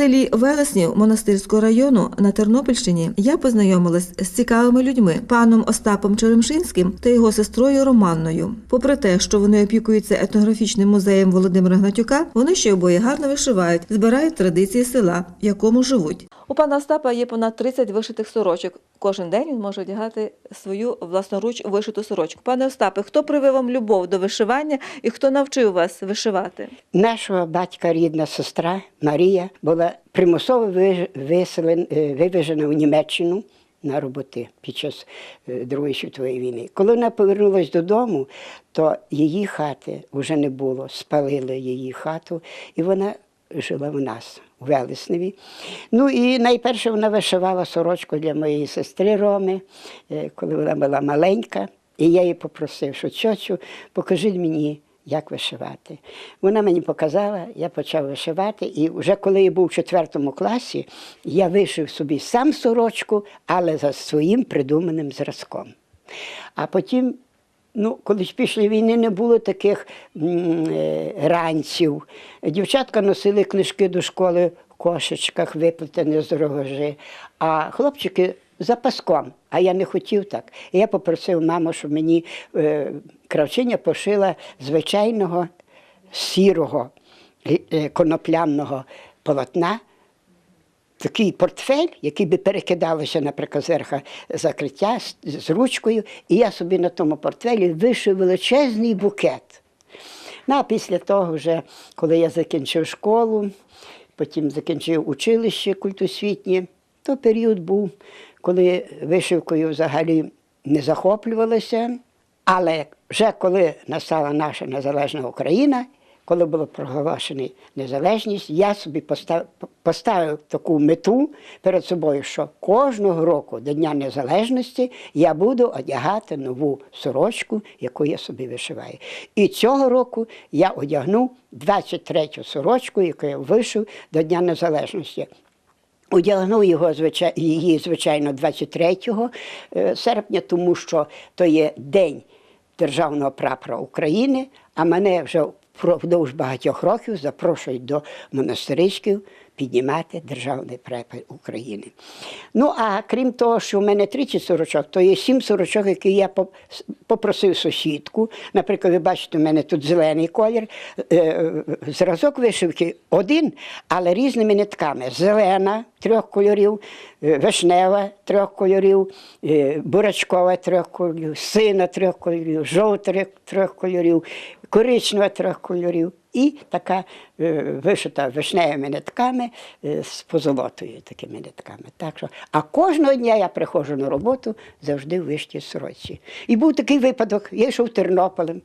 селі Велеснів Монастирського району на Тернопільщині я познайомилась з цікавими людьми паном Остапом Черемшинським та його сестрою Романною. Попри те, що вони опікуються етнографічним музеєм Володимира Гнатюка, вони ще обоє гарно вишивають, збирають традиції села, в якому живуть. У пана Остапа є понад 30 вишитих сорочок. Кожен день він може одягати свою власноруч вишиту сорочку. Пане Остапе, хто привив вам любов до вишивання і хто навчив вас вишивати? Нашого батька рідна сестра Марія була примусово е, вивезена в Німеччину на роботи під час е, Другої світової війни. Коли вона повернулася додому, то її хати вже не було, спалили її хату, і вона жила в нас. У Велесневі. Ну і найперше вона вишивала сорочку для моєї сестри Роми, е, коли вона була маленька. І я її попросив, що чочу, покажіть мені, як вишивати. Вона мені показала, я почав вишивати, і вже коли я був у четвертому класі, я вишив собі сам сорочку, але за своїм придуманим зразком. А потім, ну, коли ж після війни не було таких е, ранців. Дівчатка носили книжки до школи в кошечках, виплетені з рогожи, а хлопчики за паском. А я не хотів так. І я попросив маму, щоб мені е, кравчиня пошила звичайного сірого е, е, конопляного полотна такий портфель, який би перекидалося, наприклад, зверха закриття з, з ручкою, і я собі на тому портфелі вишив величезний букет. Ну, а після того, вже, коли я закінчив школу, потім закінчив училище культосвітнє, то період був, коли вишивкою взагалі не захоплювалася. Але вже коли настала наша незалежна Україна, коли була проголошена незалежність, я собі постав- поставив таку мету перед собою, що кожного року до Дня Незалежності я буду одягати нову сорочку, яку я собі вишиваю. І цього року я одягну 23-ю сорочку, яку я вишив до Дня Незалежності. Одягнув його її, звичайно, 23 е, серпня, тому що то є День Державного прапора України, а мене вже впродовж багатьох років запрошують до монастиричків піднімати державний прапор України. Ну, а крім того, що в мене 30 сорочок, то є 7 сорочок, які я попросив сусідку. Наприклад, ви бачите, у мене тут зелений колір. Е, Зразок вишивки один, але різними нитками. Зелена трьох кольорів, е, вишнева трьох кольорів, е, бурачкова трьох кольорів, сина трьох кольорів, жовта трьох кольорів, коричнева трьох кольорів. І така е, вишита вишневими нитками е, з позолотою такими нитками. Так що, а кожного дня я приходжу на роботу завжди в вишній сорочці. І був такий випадок, я йшов Тернополем.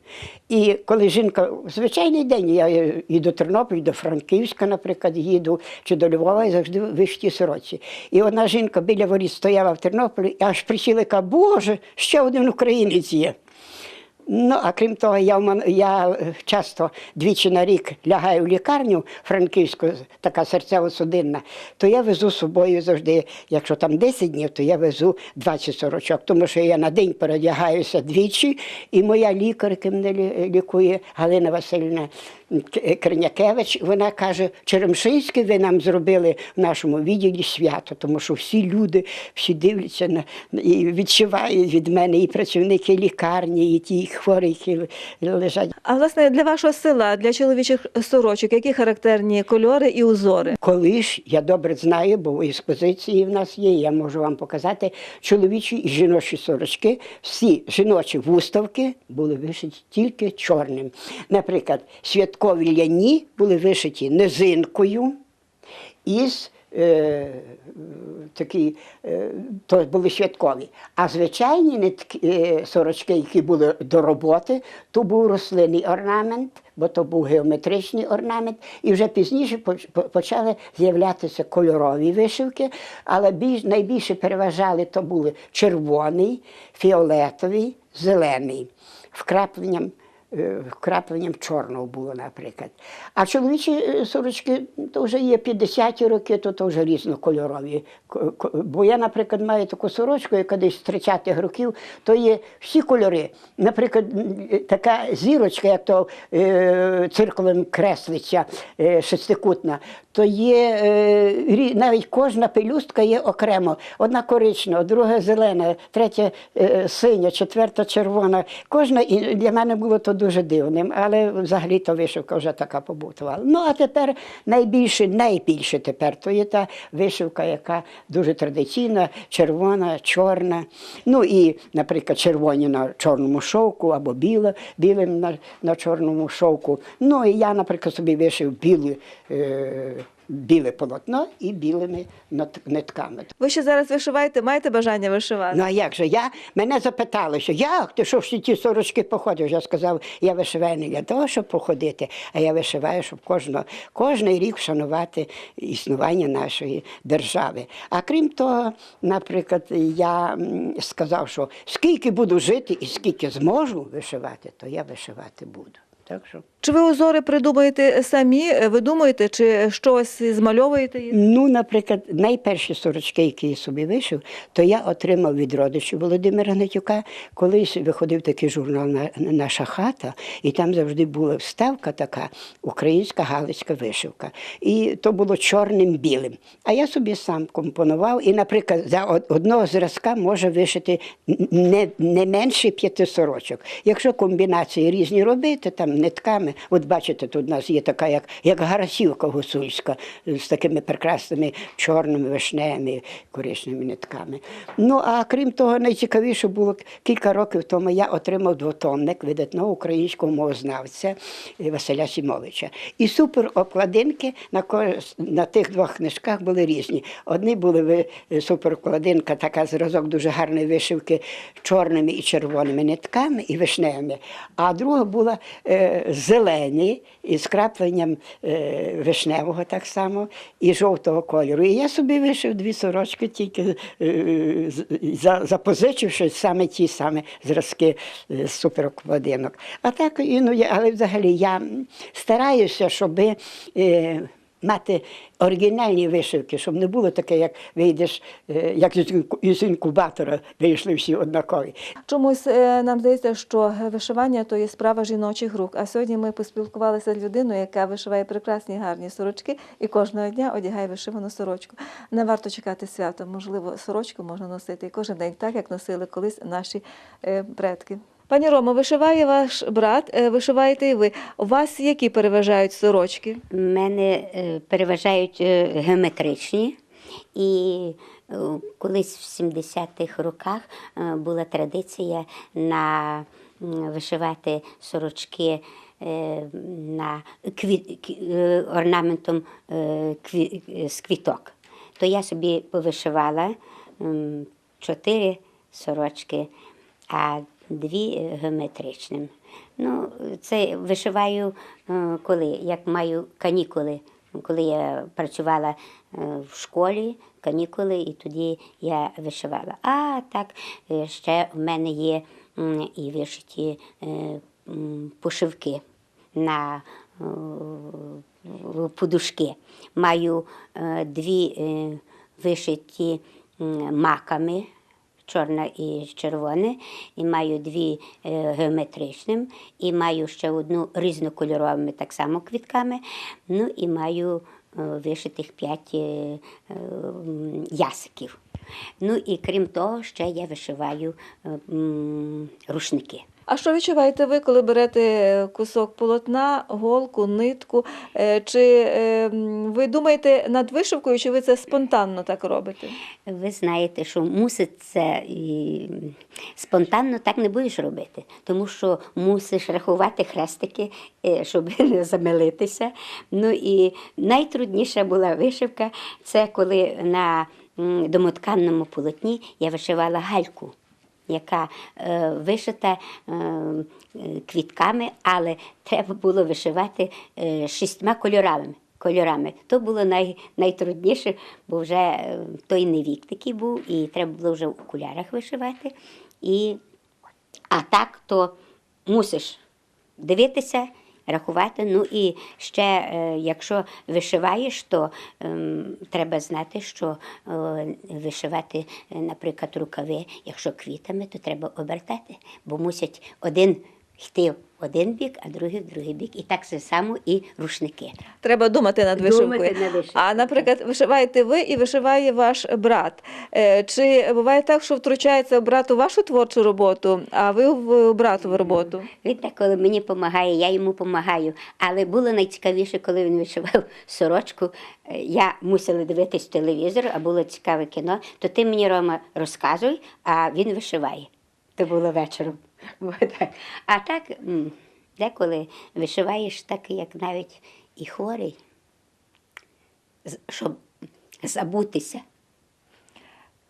І коли жінка, звичайний день я е, і до Тернополя, до Франківська, наприклад, їду, чи до Львова, і завжди в вишній сорочці. І одна жінка біля воріт стояла в Тернополі, і аж присіла, каже, Боже, ще один українець є. Ну, а крім того, я, я е, часто двічі на рік лягаю в лікарню франківську, така серцево-судинна, то я везу з собою завжди, якщо там 10 днів, то я везу 20 сорочок, тому що я на день передягаюся двічі, і моя лікарка мене лі- лікує Галина Васильівна Кринякевич, вона каже, Черемшинське ви нам зробили в нашому відділі свято, тому що всі люди всі дивляться на і відчувають від мене і працівники лікарні, і ті хворі, які лежать. А власне для вашого села, для чоловічих сорочок, які характерні кольори і узори? Коли ж я добре знаю, бо експозиції в нас є, я можу вам показати чоловічі і жіночі сорочки. Всі жіночі виставки були вишиті тільки чорним. Наприклад, святкові ляні були вишиті низинкою із е, такі, е, то були святкові. А звичайні нитки, е, сорочки, які були до роботи, то був рослинний орнамент, бо то був геометричний орнамент. І вже пізніше почали з'являтися кольорові вишивки, але більш, найбільше переважали то були червоний, фіолетовий, зелений, вкрапленням вкрапленням чорного було, наприклад. А чоловічі е, сорочки то вже є 50-ті роки, то, то вже різнокольорові. Бо я, наприклад, маю таку сорочку, яка десь з 30-х років, то є всі кольори. Наприклад, е, така зірочка, як то е, циркулем креслиться е, шестикутна, то є е, навіть кожна пелюстка є окремо. Одна коричнева, друга зелена, третя е, синя, четверта червона. Кожна і для мене було то дуже дивним, але взагалі то вишивка вже така побутувала. Ну а тепер найбільше, найбільше тепер то є та вишивка, яка дуже традиційна, червона, чорна. Ну і, наприклад, червоні на чорному шовку або біле, білим на, на чорному шовку. Ну і я, наприклад, собі вишив біле, е, біле полотно і білими нитками. Ви ще зараз вишиваєте, маєте бажання вишивати? Ну а як же? Я, мене запитали, що як ти що всі ті сорочки походиш? Я сказав, я вишиваю не для того, щоб походити, а я вишиваю, щоб кожного, кожний рік вшанувати існування нашої держави. А крім того, наприклад, я сказав, що скільки буду жити і скільки зможу вишивати, то я вишивати буду. Так що. Чи ви узори придумуєте самі, е, видумуєте, чи щось змальовуєте? Ну, наприклад, найперші сорочки, які я собі вишив, то я отримав від родичів Володимира Гнатюка. Колись виходив такий журнал Наша хата, і там завжди була вставка така українська галицька вишивка. І то було чорним білим. А я собі сам компонував, і, наприклад, за одного зразка може вишити не, не менше п'яти сорочок. Якщо комбінації різні робити, там нитками, от бачите, тут у нас є така, як, як гарасівка гусульська, з такими прекрасними чорними, вишневими, коричневими нитками. Ну, а крім того, найцікавіше було кілька років тому я отримав двотомник видатного українського мовознавця е, Василя Сімовича. І супер обкладинки на, на тих двох книжках були різні. Одні були ви- супер обкладинка, така зразок дуже гарної вишивки чорними і червоними нитками і вишневими, а друга була е, зелені із крапленням е, вишневого так само і жовтого кольору. І я собі вишив дві сорочки, тільки е, запозичивши саме ті самі зразки е, суперокладинок. А так іноді, але взагалі я стараюся, щоб е, мати оригінальні вишивки, щоб не було таке, як вийдеш, е, як із інкубатора вийшли всі однакові. Чомусь е, нам здається, що вишивання то є справа жіночих рук. А сьогодні ми поспілкувалися з людиною, яка вишиває прекрасні гарні сорочки і кожного дня одягає вишивану сорочку. Не варто чекати свята. Можливо, сорочку можна носити і кожен день, так як носили колись наші е, предки. Пані Ромо, вишиває ваш брат, е, вишиваєте і ви. У вас які переважають сорочки? У мене е, переважають е, геометричні. І колись в 70-х роках була традиція на вишивати сорочки на квіт, орнаментом з квіток. То я собі повишивала чотири сорочки, а дві е, геометричним. Ну, це вишиваю, е, коли як маю канікули. Коли я працювала е, в школі, канікули, і тоді я вишивала. А так ще в мене є і вишиті пошивки на подушки. Маю дві вишиті маками чорне і червоне, і маю дві е, геометричним, і маю ще одну різнокольоровими так само квітками. Ну і маю е, вишитих п'ять е, ясиків. Ну і крім того, ще я вишиваю рушники. А що відчуваєте ви, коли берете кусок полотна, голку, нитку? Е, Чи е, ви думаєте над вишивкою, чи ви це спонтанно так робите? Ви знаєте, що мусить це і спонтанно так не будеш робити, тому що мусиш рахувати хрестики, е, щоб не замилитися. Ну і найтрудніша була вишивка це коли на домотканному полотні я вишивала гальку. Яка е, вишита е, квітками, але треба було вишивати е, шістьма кольорами. кольорами. То було най, найтрудніше, бо вже е, той не вік такий був, і треба було вже в окулярах вишивати. І, а так, то мусиш дивитися, рахувати. Ну і ще, е, якщо вишиваєш, то ем, треба знати, що е, вишивати, е, наприклад, рукави, якщо квітами, то треба обертати, бо мусять один йти в один бік, а другий в другий бік. І так же само і рушники. Треба думати над Думати вишивкою. над вишивкою. А, наприклад, вишиваєте ви і вишиває ваш брат. Е, Чи буває так, що втручається брат у вашу творчу роботу, а ви в братову роботу? Він так, коли мені допомагає, я йому допомагаю. Але було найцікавіше, коли він вишивав сорочку. е, Я мусила дивитись телевізор, а було цікаве кіно. То ти мені, Рома, розказуй, а він вишиває. То було вечором. Так. А так, деколи вишиваєш так, як навіть і хворий, щоб забутися.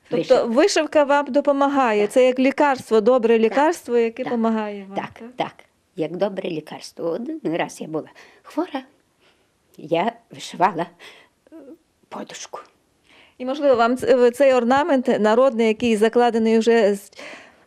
Тобто вишивка вам допомагає. Це як лікарство, добре лікарство, яке Так. допомагає вам. Так, так, як добре лікарство. Один раз я була хвора, я вишивала подушку. І можливо, вам цей орнамент народний, який закладений вже з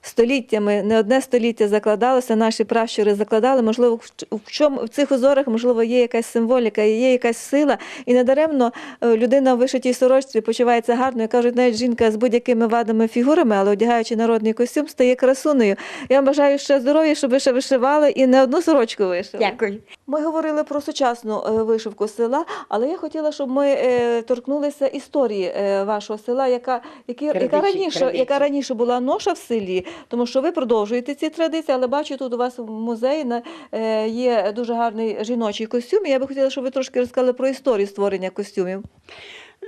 століттями, не одне століття закладалося, наші пращури закладали. Можливо, в чому в цих узорах можливо є якась символіка, є якась сила, і недаремно е, людина в вишитій сорочці почувається гарно. І кажуть, навіть жінка з будь-якими вадами фігурами, але одягаючи народний костюм, стає красунею. Я вам бажаю ще здоров'я, щоб ви ще вишивали і не одну сорочку вишили. Дякую. Ми говорили про сучасну е, вишивку села, але я хотіла, щоб ми е, торкнулися історії вашого села, яка, які, яка, раніше, яка раніше була ноша в селі, тому що ви продовжуєте ці традиції, але бачу, тут у вас в музеї е, є дуже гарний жіночий костюм. Я би хотіла, щоб ви трошки розказали про історію створення костюмів.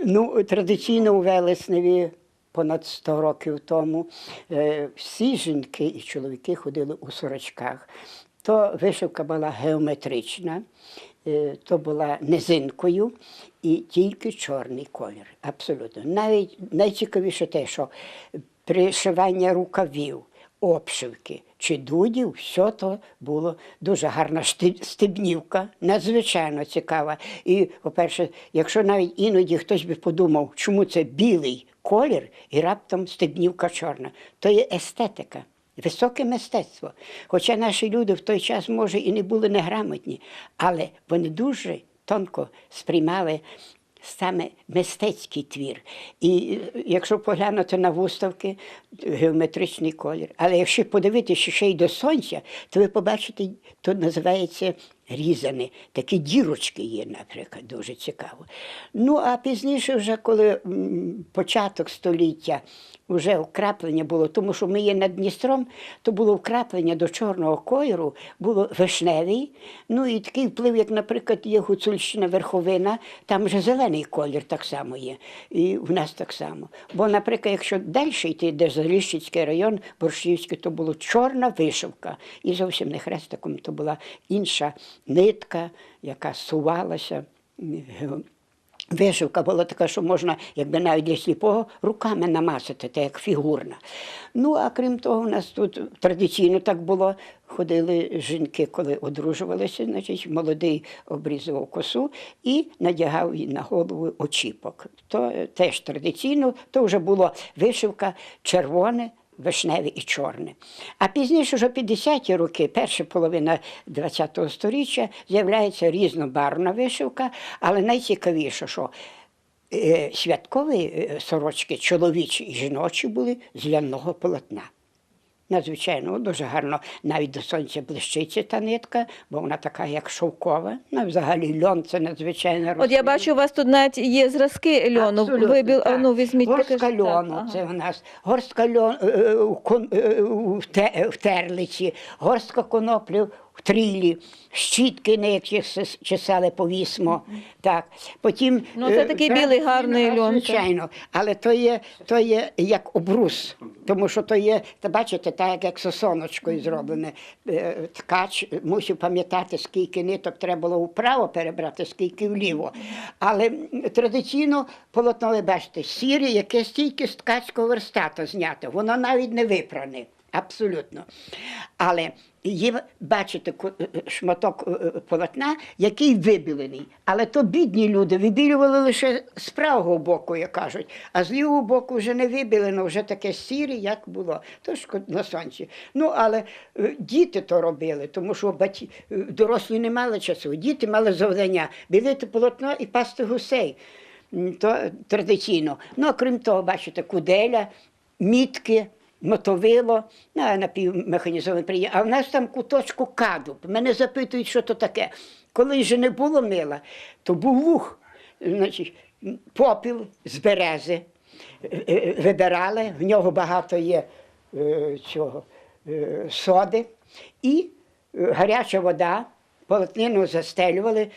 Ну, традиційно у Велесневі понад 100 років тому е, всі жінки і чоловіки ходили у сорочках. То вишивка була геометрична, е, то була низинкою і тільки чорний колір. Абсолютно. Навіть найцікавіше те, що пришивання рукавів, обшивки чи дудів, все то було дуже гарна стебнівка, надзвичайно цікава. І, по-перше, якщо навіть іноді хтось би подумав, чому це білий колір і раптом стебнівка чорна, то є естетика. Високе мистецтво. Хоча наші люди в той час, може, і не були неграмотні, але вони дуже тонко сприймали саме мистецький твір. І е, якщо поглянути на виставки, геометричний колір. Але якщо подивитися ще й до сонця, то ви побачите, то називається різане. Такі дірочки є, наприклад, дуже цікаво. Ну, а пізніше, вже коли початок століття, вже вкраплення було, тому що ми є над Дністром, то було вкраплення до чорного кольору, було вишневий. Ну і такий вплив, як, наприклад, є Гуцульщина, Верховина, там вже зелений колір так само є. І в нас так само. Бо, наприклад, якщо далі йти, де Заліщицький район, Борщівський, то була чорна вишивка. І зовсім не хрестиком, то була інша нитка, яка сувалася. Вишивка була така, що можна, якби навіть для сліпого, руками намасити, так як фігурна. Ну, а крім того, у нас тут традиційно так було. Ходили жінки, коли одружувалися, значить, молодий обрізував косу і надягав їй на голову очіпок. То теж традиційно, то вже була вишивка червоне, вишневе і чорне. А пізніше, вже 50-ті роки, перша половина ХХ століття, з'являється різнобарвна вишивка, але найцікавіше, що е, святкові е, сорочки, чоловічі і жіночі, були з ляного полотна. Надзвичайно дуже гарно навіть до сонця блищиться та нитка, бо вона така, як шовкова. Ну, взагалі льон це надзвичайно От я бачу, у вас тут навіть є зразки льону. Вибіл, ну, візьміть горстка покажіть. льону, Так, це ага. в нас горстка льону у те- в терлиці, горстка коноплі в трілі, щітки, на яких чесали повісмо. Так. Потім, Ну, це е, такий так, білий гарний а, льон. Звичайно, але то є, то є як обрус, тому що то є, та бачите, так як сосоночкою зроблене. Е, Ткач мусив пам'ятати, скільки ниток треба було вправо перебрати, скільки вліво. Але традиційно полотно, ви бачите, сіре, яке стільки з ткацького верстата знято, воно навіть не випране. Абсолютно. Але є, бачите, е, е, шматок е, полотна, який вибілений. Але то бідні люди вибілювали лише з правого боку, як кажуть, а з лівого боку вже не вибілено, вже таке сіре, як було. То ж ко- на сонці. Ну, але діти то робили, тому що е, дорослі не мали часу. Діти мали завдання білити полотно і пасти гусей. То традиційно. Ну, а крім того, бачите, куделя, мітки, мотовило, ну, напівмеханізований приєм. А в нас там куточку кадуб. Мене запитують, що то таке. Коли вже не було мила, то був луг, значить, попіл з берези. е, е, Вибирали, в нього багато є е, цього, соди. І гаряча вода, полотнину застелювали,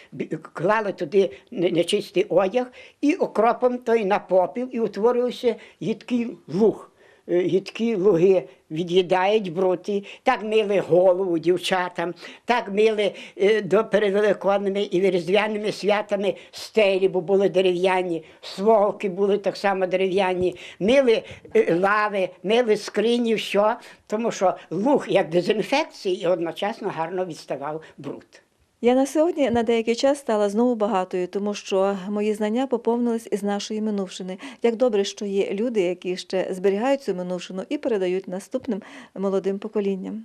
клали туди нечистий одяг і окропом той на попіл, і утворився їдкий луг. Е, Їдкі луги від'їдають брути, так мили голову дівчатам, так мили е, до передвеликодними і різдвяними святами стелі, бо були дерев'яні, сволки були так само дерев'яні, мили е, лави, мили скрині, що, тому що луг як дезінфекції і одночасно гарно відставав бруд. Я на сьогодні на деякий час стала знову багатою, тому що мої знання поповнились із нашої минувшини. Як добре, що є люди, які ще зберігають цю минувшину і передають наступним молодим поколінням.